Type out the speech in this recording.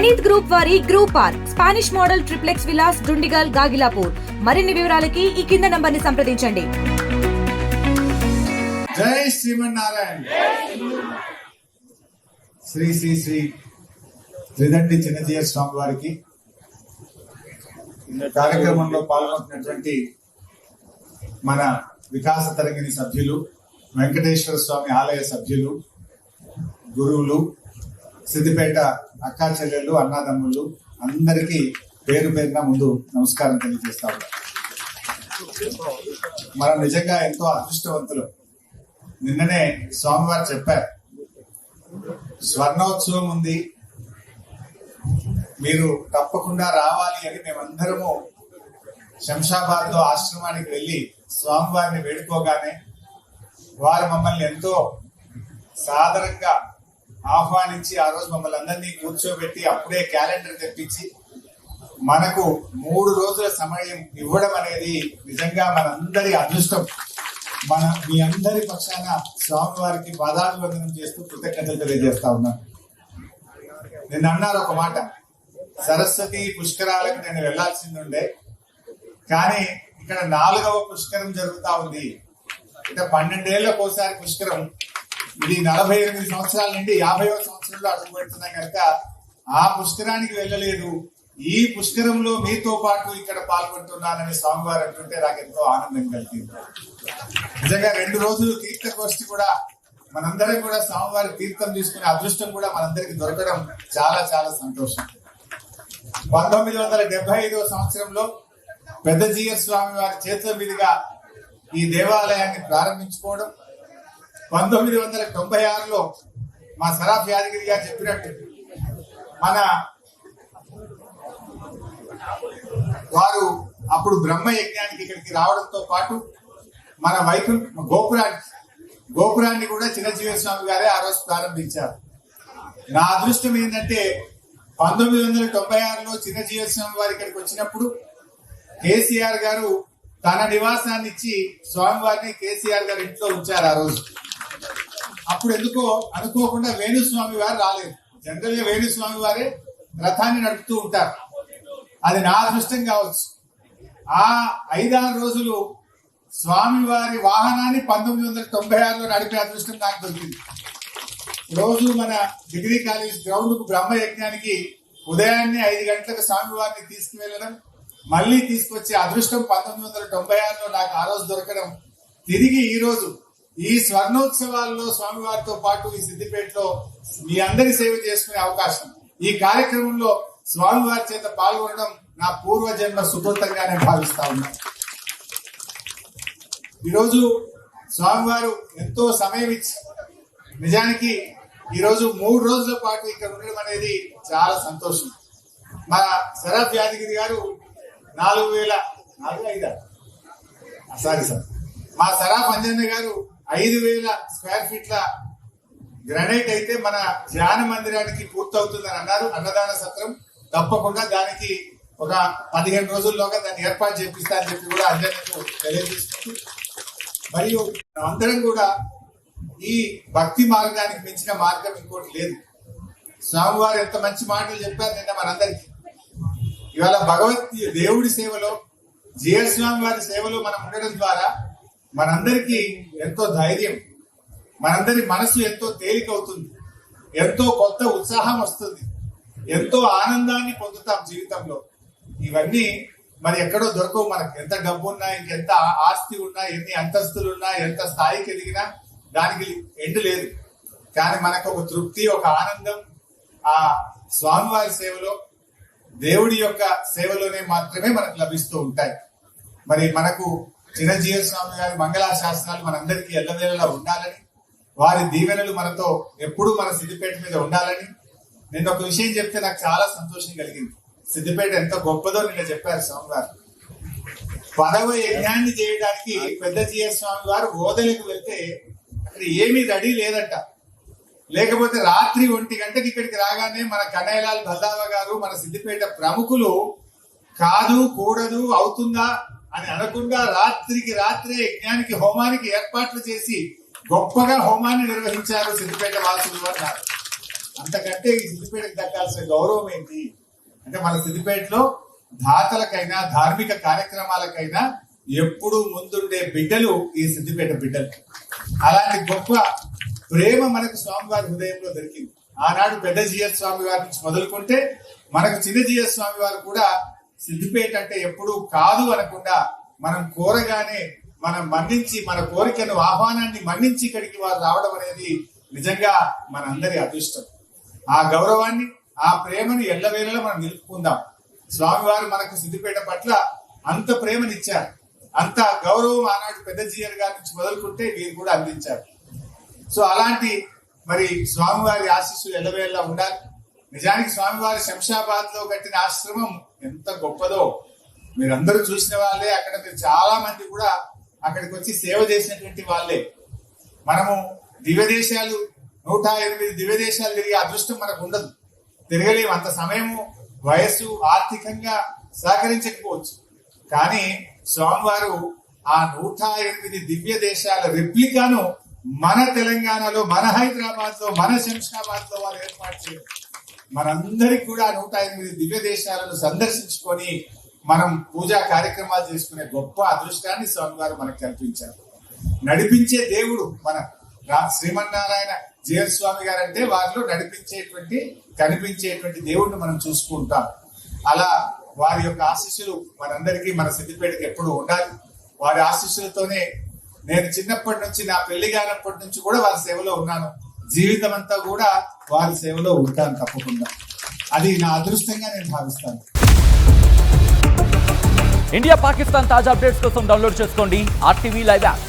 Praneeth group వారి group R Spanish model triplex villas Dundigal Gagillapur. మరిన్ని వివరాలకి ఈ కింద నంబర్ని సంప్రదించండి. జై శ్రీమన్నారాయణ. శ్రీ శ్రీ శ్రీ త్రిదండి చిన్నజీయ స్వామి వారికి కార్యక్రమంలో పాల్గొంటున్నటువంటి మన వికాస తరగతి సభ్యులు వెంకటేశ్వర స్వామి ఆలయ సభ్యులు గురువులు సిద్దిపేట అక్కా చెల్లెళ్ళు అన్నాదమ్ముళ్ళు అందరికీ పేరు పేరున ముందు నమస్కారం తెలియజేస్తాము. మనం నిజంగా ఎంతో అదృష్టవంతులు. నిన్ననే స్వామివారు చెప్పారు స్వర్ణోత్సవం ఉంది మీరు తప్పకుండా రావాలి అని మేమందరము శంషాబాద్లో ఆశ్రమానికి వెళ్ళి స్వామివారిని వేడుకోగానే వారు మమ్మల్ని ఎంతో సాదరంగా ఆహ్వానించి ఆ రోజు మమ్మల్ని అందరినీ కూర్చోబెట్టి అప్పుడే క్యాలెండర్ తెప్పించి మనకు మూడు రోజుల సమయం ఇవ్వడం అనేది నిజంగా మనందరి అదృష్టం. మన మీ అందరి పక్షాన స్వామివారికి పాదాభివందనం చేస్తూ కృతజ్ఞతలు తెలియజేస్తా ఉన్నాను. నిన్న అన్నారు ఒక మాట సరస్వతి పుష్కరాలకు నేను వెళ్ళాల్సింది ఉండే కానీ ఇక్కడ నాలుగవ పుష్కరం జరుగుతా ఉంది. అంటే పన్నెండేళ్ళ ఒకసారి పుష్కరం ఇది నలభై ఎనిమిది సంవత్సరాల నుండి యాభైవ సంవత్సరంలో అడుగు పెడుతున్నాం కనుక ఆ పుష్కరానికి వెళ్ళలేదు. ఈ పుష్కరంలో మీతో పాటు ఇక్కడ పాల్గొంటున్నానని స్వామివారు అంటుంటే నాకు ఎంతో ఆనందం కలిగింది. నిజంగా రెండు రోజులు తీర్థగోష్ఠి కూడా మనందరం కూడా స్వామివారి తీర్థం తీసుకునే అదృష్టం కూడా మనందరికి దొరకడం చాలా చాలా సంతోషం. పంతొమ్మిది వందల డెబ్బై ఐదవ సంవత్సరంలో పెద్ద జీఎస్ స్వామి వారి చేతుల మీదుగా ఈ దేవాలయాన్ని ప్రారంభించుకోవడం పంతొమ్మిది వందల తొంభై ఆరులో మా సరాఫ్ యాదగిరి గారు చెప్పినట్టు మన వారు అప్పుడు బ్రహ్మ యజ్ఞానికి ఇక్కడికి రావడంతో పాటు మన వైకుంఠ గోపురాన్ని గోపురాన్ని కూడా చిరంజీవి స్వామి గారే ఆ రోజు ప్రారంభించారు. నా అదృష్టం ఏంటంటే పంతొమ్మిది వందల తొంభై ఆరులో చిరంజీవి స్వామి వారి ఇక్కడికి వచ్చినప్పుడు కేసీఆర్ గారు తన నివాసాన్ని ఇచ్చి స్వామివారిని కేసీఆర్ గారి ఇంట్లో ఉంచారు ఆ రోజు. అప్పుడు ఎందుకో అనుకోకుండా వేణుస్వామి వారు రాలేదు. జనరల్గా వేణుస్వామి వారే రథాన్ని నడుపుతూ ఉంటారు. అది నా అదృష్టం కావచ్చు. ఆ ఐదారు రోజులు స్వామివారి వాహనాన్ని పంతొమ్మిది వందల తొంభై ఆరులో నడిపే అదృష్టం నాకు దొరికింది. రోజు మన డిగ్రీ కాలేజ్ గ్రౌండ్కు బ్రహ్మ యజ్ఞానికి ఉదయాన్నే ఐదు గంటలకు స్వామివారిని తీసుకువెళ్ళడం మళ్ళీ తీసుకొచ్చే అదృష్టం పంతొమ్మిది వందల తొంభై ఆరులో నాకు ఆ రోజు దొరకడం తిరిగి ఈ రోజు ఈ స్వర్ణోత్సవాల్లో స్వామివారితో పాటు ఈ సిద్దిపేటలో మీ అందరి సేవ చేసుకునే అవకాశం. ఈ కార్యక్రమంలో స్వామివారి చేత పాల్గొనడం నా పూర్వజన్మ సుకృతంగానే భావిస్తా ఉన్నాను ఈరోజు స్వామివారు ఎంతో సమయం ఇచ్చి నిజానికి ఈరోజు మూడు రోజుల పాటు ఇక్కడ ఉండడం అనేది చాలా సంతోషం. మన శరఫ్ యాదగిరి గారు నాలుగు వేల నాలుగు ఐదా? Sorry sir. మా సరాఫ్ అంజన్న గారు ఐదు వేల స్క్వేర్ ఫీట్ల గ్రానైట్ అయితే మన ధ్యాన మందిరానికి పూర్తవుతుందని అన్నారు. అన్నదాన సత్రం తప్పకుండా దానికి ఒక పదిహేను రోజుల్లోగా దాన్ని ఏర్పాటు చేపిస్తా అని చెప్పి కూడా అందరికీ తెలియజేస్తుంది మరియు అందరం కూడా ఈ భక్తి మార్గానికి మించిన మార్గం ఇంకోటి లేదు. స్వామివారు ఎంత మంచి మాటలు చెప్పారు నిన్న మనందరికీ. ఇవాళ భగవత్ దేవుడి సేవలో జీవ స్వామి వారి సేవలో మనం ఉండడం ద్వారా మనందరికీ ఎంతో ధైర్యం మనందరి మనసు ఎంతో తేలిక అవుతుంది ఎంతో కొత్త ఉత్సాహం వస్తుంది ఎంతో ఆనందాన్ని పొందుతాం జీవితంలో. ఇవన్నీ మరి ఎక్కడో దొరకవు మనకు. ఎంత డబ్బు ఉన్నా ఇంకెంత ఆస్తి ఉన్నా ఎన్ని అంతస్తులు ఉన్నా ఎంత స్థాయికి ఎదిగినా దానికి ఎండ్ లేదు. కానీ మనకు ఒక తృప్తి ఒక ఆనందం ఆ స్వామివారి సేవలో దేవుడి యొక్క సేవలోనే మాత్రమే మనకు లభిస్తూ ఉంటాయి. మరి మనకు చిరంజీవి స్వామి గారి మంగళ శాస్త్రాలు మనందరికీ ఎల్లవేళలా ఉండాలని వారి దీవెనలు మనతో ఎప్పుడూ మన సిద్దిపేట మీద ఉండాలని. నేను ఒక విషయం చెప్తే నాకు చాలా సంతోషం కలిగింది. సిద్దిపేట ఎంత గొప్పదో నిన్న చెప్పారు స్వామి గారు పదవ యజ్ఞాన్ని చేయడానికి పెద్ద జీఎస్ స్వామి గారు ఓదలకు వెళ్తే అక్కడ ఏమీ రెడీ లేదట. లేకపోతే రాత్రి ఒంటి గంటకి ఇక్కడికి రాగానే మన కనైలాల్ భల్దావ గారు మన సిద్దిపేట ప్రముఖులు కాదు కూడదు అవుతుందా? అని అనకుండా రాత్రికి రాత్రే యజ్ఞానికి హోమానికి ఏర్పాట్లు చేసి గొప్పగా హోమాన్ని నిర్వహించారు సిద్దిపేట వాసులు అన్నారు. అంతకంటే ఈ సిద్దిపేటకు దక్కాల్సిన గౌరవం ఏంటి? అంటే మన సిద్దిపేటలో దాతలకైనా ధార్మిక కార్యక్రమాలకైనా ఎప్పుడు ముందుండే బిడ్డలు ఈ సిద్దిపేట బిడ్డలు. అలాంటి గొప్ప ప్రేమ మనకు స్వామివారి హృదయంలో దొరికింది. ఆనాడు పెద్ద జిఎస్ స్వామి వారి నుంచి మొదలుకుంటే మనకు చిన్న జిఎస్ స్వామి వారు కూడా సిద్దిపేట అంటే ఎప్పుడు కాదు అనకుండా మనం కోరగానే మనం మన్నించి మన కోరికను ఆహ్వానాన్ని మన్నించి ఇక్కడికి వారు రావడం అనేది నిజంగా మనందరి అదృష్టం. ఆ గౌరవాన్ని ఆ ప్రేమను ఎల్లవేళలా మనం నిలుపుకుందాం. స్వామివారు మనకు సిద్దిపేట పట్ల అంత ప్రేమనిచ్చారు. అంత గౌరవం ఆనాడు పెద్ద జీయర్ గారి నుంచి మొదలుకుంటే వీరు కూడా అందించారు. సో అలాంటి మరి స్వామివారి ఆశీస్సులు ఎల్లవేళలా ఉండాలి. నిజానికి స్వామివారి శంషాబాద్లో కట్టిన ఆశ్రమం ఎంత గొప్పదో. మీరందరూ చూసిన వాళ్ళే అక్కడ మీరు చాలా మంది కూడా అక్కడికి వచ్చి సేవ చేసినటువంటి వాళ్ళే. మనము దివ్యదేశాలు నూట ఎనిమిది దివ్యదేశాలు తిరిగి తిరిగే అదృష్టం మనకు ఉండదు. తిరగలేము. అంత సమయము వయస్సు ఆర్థికంగా సహకరించకపోవచ్చు. కానీ స్వామివారు ఆ నూట ఎనిమిది దివ్య దేశాల రెప్లికాను మన తెలంగాణలో మన హైదరాబాద్లో మన శంషాబాద్లో వారు ఏర్పాటు చేయడం. మనందరికి కూడా నూట ఎనిమిది దివ్య దేశాలను సందర్శించుకొని మనం పూజా కార్యక్రమాలు చేసుకునే గొప్ప అదృష్టాన్ని స్వామివారు మనకు కల్పించారు. నడిపించే దేవుడు మన శ్రీమన్నారాయణ జీవన్ స్వామి గారు అంటే వారిలో నడిపించేటువంటి కనిపించేటువంటి దేవుడిని మనం చూసుకుంటాం. అలా వారి యొక్క ఆశీస్సులు మనందరికీ మన సిద్ధిపేటకి ఎప్పుడు ఉండాలి. వారి ఆశీస్సులతోనే నేను చిన్నప్పటి నుంచి నా పెళ్ళి కానప్పటి నుంచి కూడా వారి సేవలో ఉన్నాను. జీవితం అంతా కూడా వారి సేవలో ఉంటాను తప్పకుండా. అది నా అదృష్టంగా నేను భావిస్తాను. ఇండియా పాకిస్తాన్ తాజా అప్డేట్స్ కోసం డౌన్లోడ్ చేసుకోండి ఆర్టీవీ లైవ్ యాప్.